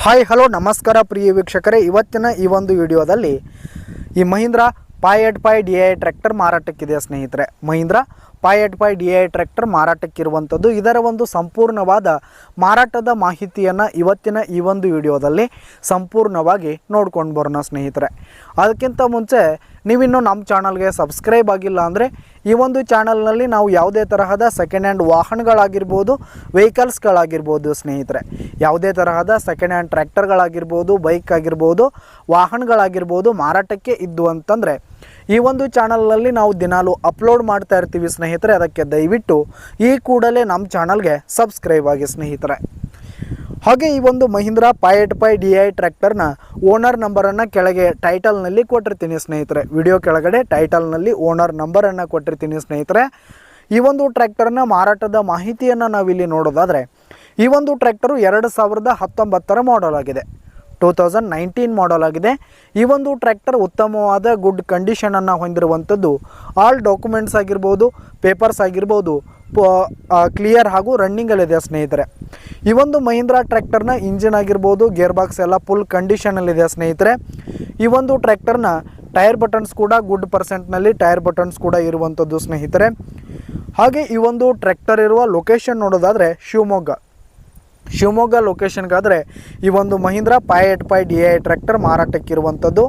Hi, hello, ನಮಸ್ಕಾರ ಪ್ರಿಯ ವೀಕ್ಷಕರೇ. ಇವತ್ತಿನ ಈ ಒಂದು ವಿಡಿಯೋದಲ್ಲಿ ಈ Mahindra five eight five D I tractor ಮಾರಾಟಕ್ಕಿದೆ ಸ್ನೇಹಿತರೆ? Mahindra five eight five D I tractor ಮಾರಾಟಕ್ಕಿರುವಂಥದ್ದು ಇದರ ಒಂದು ಸಂಪೂರ್ಣವಾದ ಮಾರಾಟದ ಮಾಹಿತಿಯನ್ನು ಇವತ್ತಿನ ಈ ಒಂದು ವಿಡಿಯೋದಲ್ಲಿ ಸಂಪೂರ್ಣವಾಗಿ ನೋಡ್ಕೊಂಡು ಬರೋಣ ಸ್ನೇಹಿತರೆ. ಅದಕ್ಕಿಂತ ಮುಂಚೆ ನೀವಿನ್ನೂ ನಮ್ಮ ಚಾನಲ್ಗೆ ಸಬ್ಸ್ಕ್ರೈಬ್ ಆಗಿಲ್ಲ ಅಂದರೆ ಈ ಒಂದು ಚಾನಲ್ನಲ್ಲಿ ನಾವು ಯಾವುದೇ ತರಹದ ಸೆಕೆಂಡ್ ಹ್ಯಾಂಡ್ ವಾಹನಗಳಾಗಿರ್ಬೋದು ವೆಹಿಕಲ್ಸ್ಗಳಾಗಿರ್ಬೋದು ಸ್ನೇಹಿತರೆ. ಯಾವುದೇ ತರಹದ ಸೆಕೆಂಡ್ ಹ್ಯಾಂಡ್ ಟ್ರ್ಯಾಕ್ಟರ್ಗಳಾಗಿರ್ಬೋದು ಬೈಕ್ ಆಗಿರ್ಬೋದು ವಾಹನಗಳಾಗಿರ್ಬೋದು ಮಾರಾಟಕ್ಕೆ ಇದ್ದು ಅಂತಂದರೆ, ಈ ಒಂದು ಚಾನಲ್ನಲ್ಲಿ ನಾವು ದಿನಾಲು ಅಪ್ಲೋಡ್ ಮಾಡ್ತಾ ಇರ್ತೀವಿ ಸ್ನೇಹಿತರೆ. ಅದಕ್ಕೆ ದಯವಿಟ್ಟು ಈ ಕೂಡಲೇ ನಮ್ಮ ಚಾನಲ್ಗೆ ಸಬ್ಸ್ಕ್ರೈಬ್ ಆಗಿ ಸ್ನೇಹಿತರೆ. ಹಾಗೆ ಈ ಒಂದು Mahindra five eight five D I ಟ್ರ್ಯಾಕ್ಟರ್ನ ಓನರ್ ನಂಬರನ್ನು ಕೆಳಗೆ ಟೈಟಲ್ನಲ್ಲಿ ಕೊಟ್ಟಿರ್ತೀನಿ ಸ್ನೇಹಿತರೆ. ವಿಡಿಯೋ ಕೆಳಗಡೆ ಟೈಟಲ್ನಲ್ಲಿ ಓನರ್ ನಂಬರನ್ನು ಕೊಟ್ಟಿರ್ತೀನಿ ಸ್ನೇಹಿತರೆ. ಈ ಒಂದು ಟ್ರ್ಯಾಕ್ಟರ್ನ ಮಾರಾಟದ ಮಾಹಿತಿಯನ್ನು ನಾವಿಲ್ಲಿ ನೋಡೋದಾದರೆ, ಈ ಒಂದು ಟ್ರ್ಯಾಕ್ಟರು ಎರಡು ಸಾವಿರದ ಹತ್ತೊಂಬತ್ತರ ಮಾಡಲ್ ಆಗಿದೆ. ಟೂ ತೌಸಂಡ್ ನೈನ್ಟೀನ್ ಮಾಡಲ್ ಆಗಿದೆ. ಈ ಒಂದು ಟ್ರ್ಯಾಕ್ಟರ್ ಉತ್ತಮವಾದ ಗುಡ್ ಕಂಡೀಷನನ್ನು ಹೊಂದಿರುವಂಥದ್ದು ಆಲ್ ಡಾಕ್ಯುಮೆಂಟ್ಸ್ ಆಗಿರ್ಬೋದು ಪೇಪರ್ಸ್ ಆಗಿರ್ಬೋದು ಕ್ಲಿಯರ್ ಹಾಗೂ ರನ್ನಿಂಗಲ್ಲಿದೆ ಸ್ನೇಹಿತರೆ. ಈ ಒಂದು ಮಹೀಂದ್ರ ಟ್ರ್ಯಾಕ್ಟರ್ನ ಇಂಜಿನ್ ಆಗಿರ್ಬೋದು ಗೇರ್ ಬಾಕ್ಸ್ ಎಲ್ಲ ಫುಲ್ ಕಂಡೀಷನಲ್ಲಿದೆ ಸ್ನೇಹಿತರೆ. ಈ ಒಂದು ಟ್ರ್ಯಾಕ್ಟರ್ನ ಟೈರ್ ಬಟನ್ಸ್ ಕೂಡ ಗುಡ್ ಪರ್ಸೆಂಟ್ನಲ್ಲಿ ಟೈರ್ ಬಟನ್ಸ್ ಕೂಡ ಇರುವಂಥದ್ದು ಸ್ನೇಹಿತರೆ. ಹಾಗೆ ಈ ಒಂದು ಟ್ರ್ಯಾಕ್ಟರ್ ಇರುವ ಲೊಕೇಶನ್ ನೋಡೋದಾದರೆ ಶಿವಮೊಗ್ಗ. ಶಿವಮೊಗ್ಗ ಲೊಕೇಶನ್ಗಾದರೆ ಈ ಒಂದು Mahindra five eight five D I tractor ಮಾರಾಟಕ್ಕಿರುವಂಥದ್ದು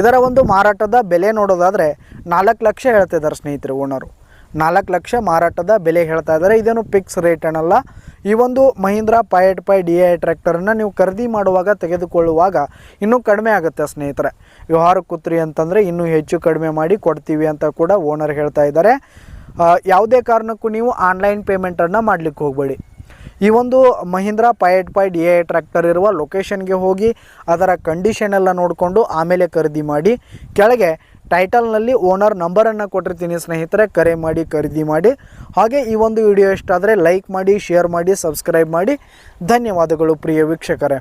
ಇದರ ಒಂದು ಮಾರಾಟದ ಬೆಲೆ ನೋಡೋದಾದರೆ ನಾಲ್ಕು ಲಕ್ಷ ಹೇಳ್ತಿದ್ದಾರೆ ಸ್ನೇಹಿತರೆ ಓನರು. ನಾಲ್ಕು ಲಕ್ಷ ಮಾರಾಟದ ಬೆಲೆ ಹೇಳ್ತಾ ಇದ್ದಾರೆ. ಇದೇನು ಫಿಕ್ಸ್ ರೇಟ್ ಏನಲ್ಲ ಈ ಒಂದು Mahindra five eight five D I ಟ್ರ್ಯಾಕ್ಟರನ್ನು ನೀವು ಖರೀದಿ ಮಾಡುವಾಗ ತೆಗೆದುಕೊಳ್ಳುವಾಗ ಇನ್ನೂ ಕಡಿಮೆ ಆಗುತ್ತೆ ಸ್ನೇಹಿತರೆ. ವ್ಯವಹಾರ ಕೂತ್ರಿ ಅಂತಂದರೆ ಇನ್ನೂ ಹೆಚ್ಚು ಕಡಿಮೆ ಮಾಡಿ ಕೊಡ್ತೀವಿ ಅಂತ ಕೂಡ ಓನರ್ ಹೇಳ್ತಾ ಇದ್ದಾರೆ. ಯಾವುದೇ ಕಾರಣಕ್ಕೂ ನೀವು ಆನ್ಲೈನ್ ಪೇಮೆಂಟನ್ನು ಮಾಡಲಿಕ್ಕೆ ಹೋಗಬೇಡಿ. ಈ ಒಂದು Mahindra five eight D I tractor ಇರುವ ಲೊಕೇಶನ್ಗೆ ಹೋಗಿ ಅದರ ಕಂಡೀಷನ್ ಎಲ್ಲ ನೋಡಿಕೊಂಡು ಆಮೇಲೆ ಖರೀದಿ ಮಾಡಿ, ಕೆಳಗೆ ಟೈಟಲ್ನಲ್ಲಿ ಓನರ್ ನಂಬರನ್ನು ಕೊಟ್ಟಿರ್ತೀನಿ ಸ್ನೇಹಿತರೆ, ಕರೆ ಮಾಡಿ, ಖರೀದಿ ಮಾಡಿ. ಹಾಗೆ ಈ ಒಂದು ವಿಡಿಯೋ ಇಷ್ಟ ಆದರೆ ಲೈಕ್ ಮಾಡಿ ಶೇರ್ ಮಾಡಿ ಸಬ್ಸ್ಕ್ರೈಬ್ ಮಾಡಿ. ಧನ್ಯವಾದಗಳು ಪ್ರಿಯ ವೀಕ್ಷಕರೇ.